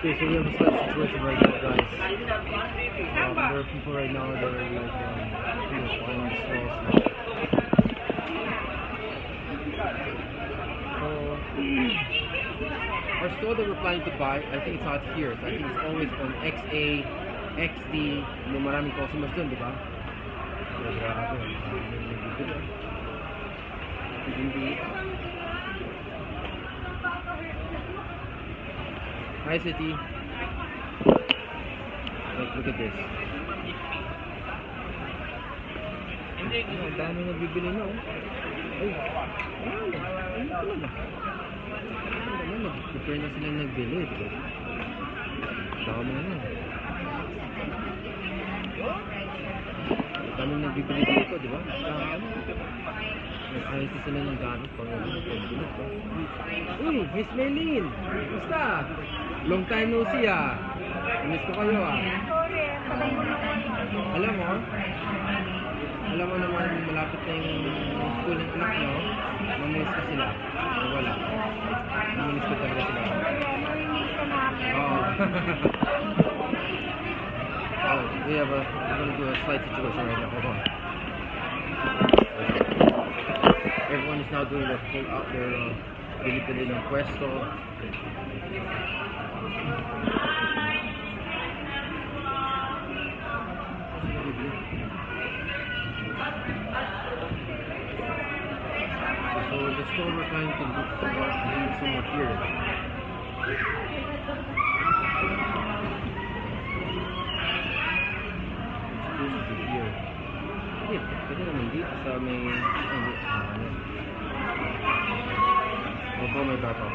Okay, so we have a slight situation right now, guys. Um, there are people right now that are like, um, you know, the stalls. So, our store that we're planning to buy, I think it's not here. So I think it's always on XA, XD, may maraming customers dun, di ba? Grabe. Hindi. Hi, City. Look, look at this. Oh, ang dami nagbibili na, oh. Ay, ay, talaga. Ano naman, nag-prepare na silang nagbili, ba? Dami na. Ang daming nagbibili dito, di ba? Dami. Nag-ayos na sila ng gamit pang ano. Uy, Miss Maylene! Kumusta? Long time no see ah. Miss ko kayo ah. Alam mo, alam mo naman malapit na yung school ng anak nyo, mamiss ko sila. O wala. Mamiss ko talaga sila. Oo. oh, we have a, we're gonna do a slight situation right now. Hold on. Everyone is now doing their pull out their uh, bili-bili ng pwesto. The store we're trying to be here. Hindi, pwede naman dito sa may... Hindi, batas.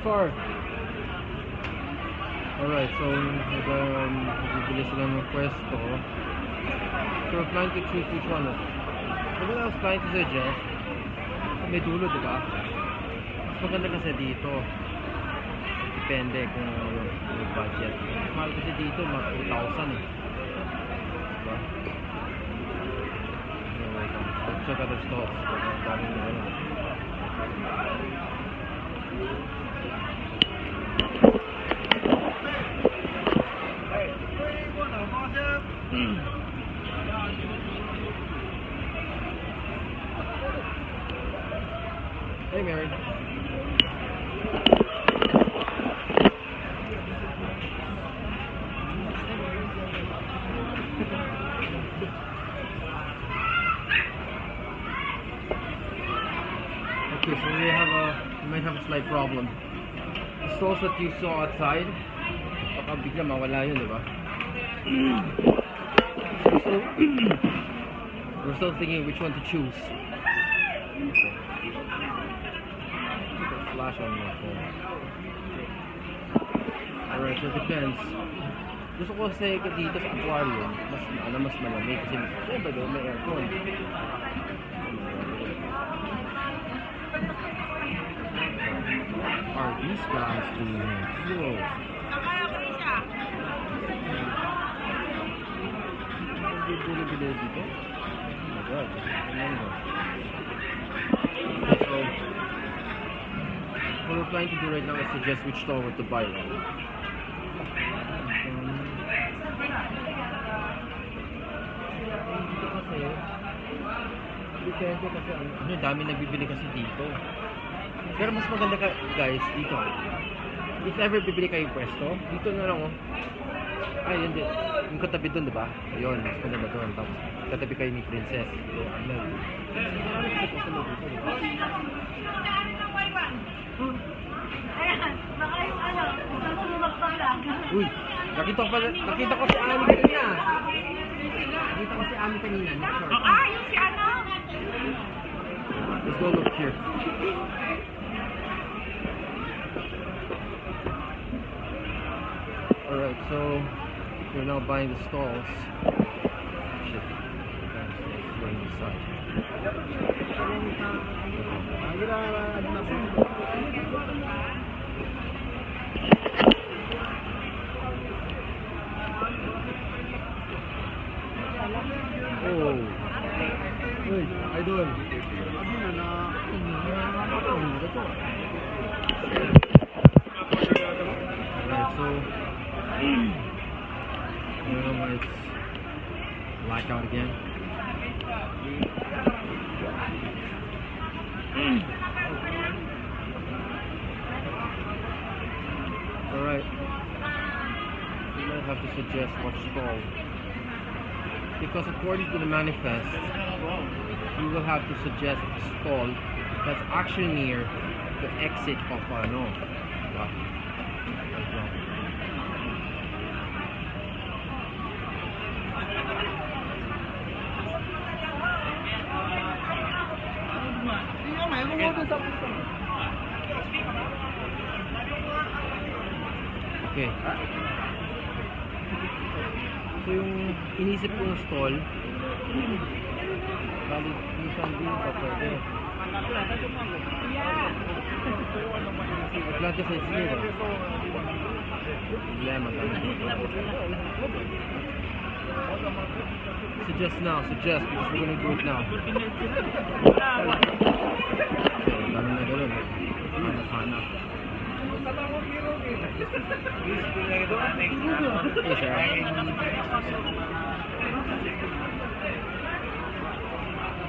far. Alright, so nag um, nagbibili sila ng pwesto. So we're planning to choose which one. So what I was trying to suggest, may dulo, di ba? Mas maganda kasi dito. Depende kung yung, yung budget. Mas mahal kasi dito, mga 2,000 eh. Diba? So, wait. Let's check other. Ang daming ano. Hey, Mary. Okay, so we have a we might have a slight problem. Stalls that you saw outside, baka bigla mawala yun, di ba? so, we're still thinking which one to choose. Flash on my phone. Alright, so it depends. Gusto ko kasi dito sa aquarium, mas ano mas malamig kasi syempre doon may aircon. Are these guys doing? Ba? So, what we're trying to do right now is suggest which store to buy. Depende kasi ano, dami nagbibili kasi dito. Pero mas maganda ka, guys, dito. If ever bibili kayo pwesto, dito na lang oh. Ay, yun din. Yung katabi doon, di ba? Ayun, mas maganda doon. Tapos, katabi kayo ni Princess. So, ano? Ayan, baka yung ano, susunod pa lang. Uy, nakita ko pala, nakita ko si Ami kanina. Nakita ko si Ami kanina. Ah, yung si ano? Let's go look here. Alright, so we're now buying the stalls. Shit. Guys, let's go inside. Oh. Uy, idol. Alright, so Why it's blackout again. Alright. We might have to suggest what stall. Because according to the manifest, we will have to suggest a stall that's actually near the exit of ano. Diba? Okay. So yung inisip kong stall, bali minsan din pa pwede. Atlanta sa Islero. Problema Suggest now, suggest because we're gonna do it now. Dami na ganun. Hanap-hanap. Yes, sir.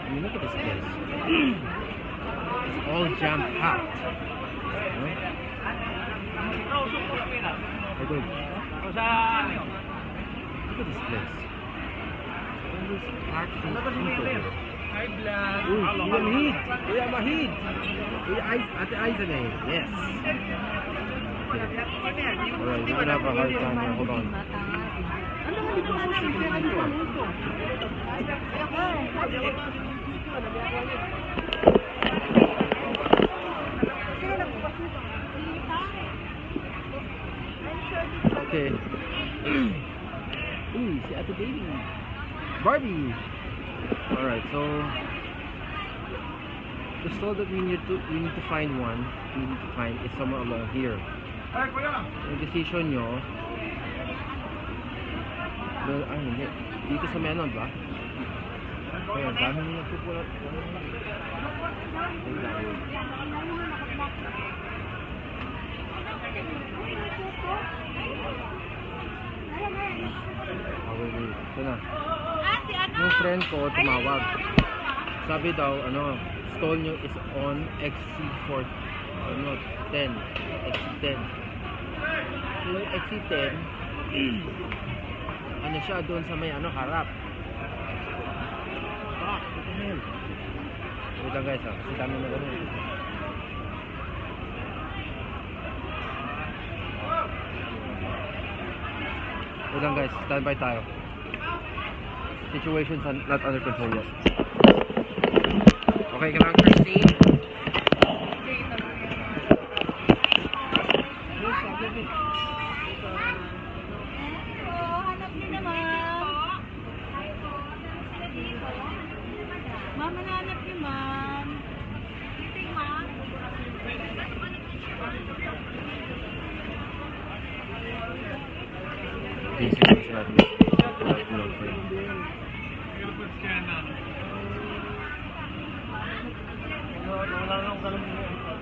Mean, look at this place. it's all jam packed. Huh? Hey, good. Look at this place. All these packed people. Uy, Kuya Mahid! Kuya Mahid! Kuya Ais, Ate Aiza na eh. Yes. Okay. Alright, we're gonna have a hard time here. Hold on. Ano nga dito sa second dito? Okay. Uy, si Ate Baby. Barbie! Alright, so the stall that we need to we need to find one, we need to find is somewhere along here. Yung decision nyo, doon, ah hindi, dito sa menon ba? Kaya, dami nyo nagpupulat. Wait. Ito na. Ah, si ano? Yung friend ko tumawag. Sabi daw, ano, stall nyo is on XC4, ano, 10. XC10. So, yung XC10, ano siya doon sa may, ano, harap. Ah, what the hell? Wait lang guys, ah. Kasi dami na ganun. Wait lang guys, standby tayo. Situation's un- not under control yet. Okay, kailangan Christine. Oh, hanap niyo naman. Ma'am, niyo, ma'am. Meeting, ma'am. Busy na sila. Wala wala lang talagang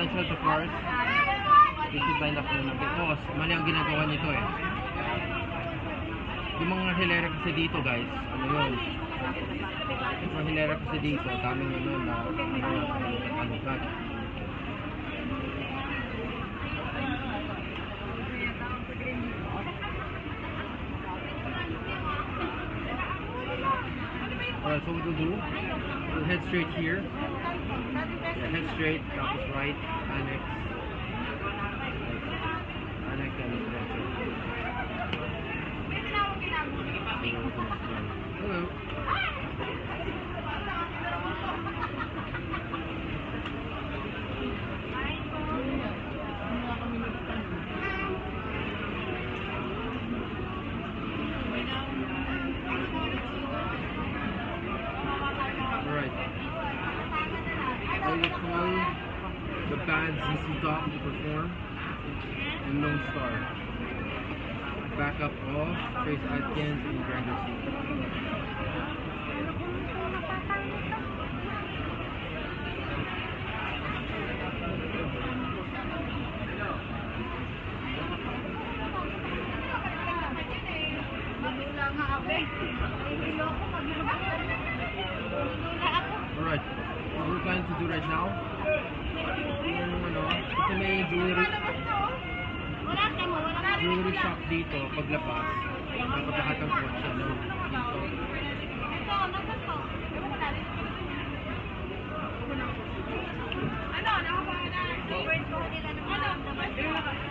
Attention to cars. Should line up muna because mali ang ginagawa nito eh. Yung mga hilera kasi dito guys, ano yun? Yung mga hilera kasi dito, daming ano na ano, cut. Alright, so what we'll do, we'll head straight here. Yeah, head straight, tapos right, annex. Annex time ZZ Top to perform in Lone Star. Back up all, Trace Atkins and Granderson. All right. Eh. What we're planning to do right now, yung ano, kasi may jewelry, jewelry shop dito, paglabas, dapat lahat ng kotse, no? Dito. Ano, nakapahan na. First ko nila naman. Ano?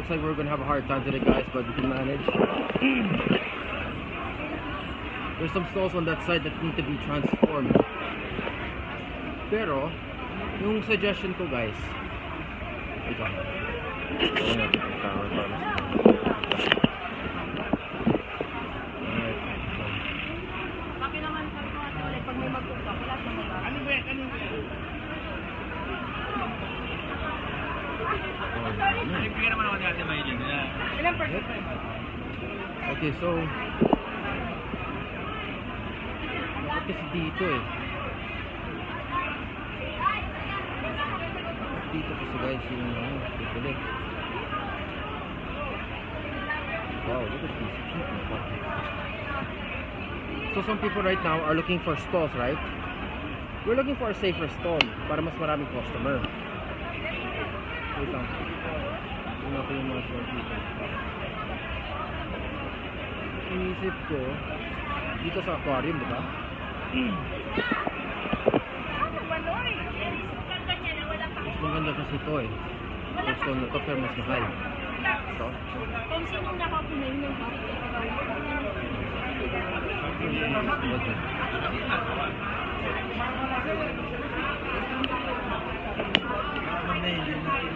looks like we're gonna have a hard time today, guys, but we can manage. There's some stalls on that side that need to be transformed. Pero, yung suggestion ko, guys, ito. Ayan natin yung camera para mas- Alright, so, Kami naman sabi ko ate ulit, pag may magkuka, wala sa mga. Ano ba yan? Ano ba yan? oh, yun. Bigyan naman ako ni Ate Maylin. Person? Okay, so kasi dito eh. dito kasi guys yung ano, bibili. Wow, look at these people. So some people right now are looking for stalls, right? We're looking for a safer stall para mas maraming customer. Wait lang. Tingnan ko yung mga stores dito. Inisip ko, dito sa aquarium, di ba? Mas maganda kasi ito eh. Yung stall na to, pero mas mahal. Ito. Kung sino nakapunay yung Okay.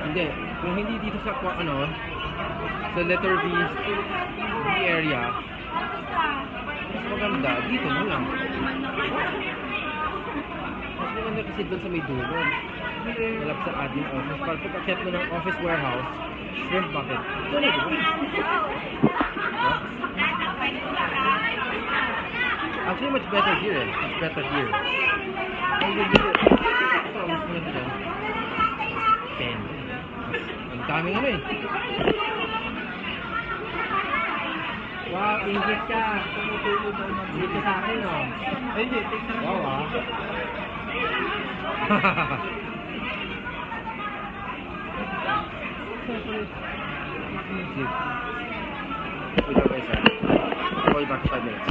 Hindi. Kung hindi dito sa ano, sa letter B area, mas maganda, dito na lang. Mas maganda kasi doon sa may dulo. Malap sa admin office. Para pag akyat mo ng office warehouse, shrimp bucket. Ito na, di ba? Diba? Actually, much better here. Much better here. Ang ganda. Ito, mas ano eh. Wow, ingit ka. Ingit ka sa akin, oh. Ay, hindi. Wow, ah. Ah. Call back minutes.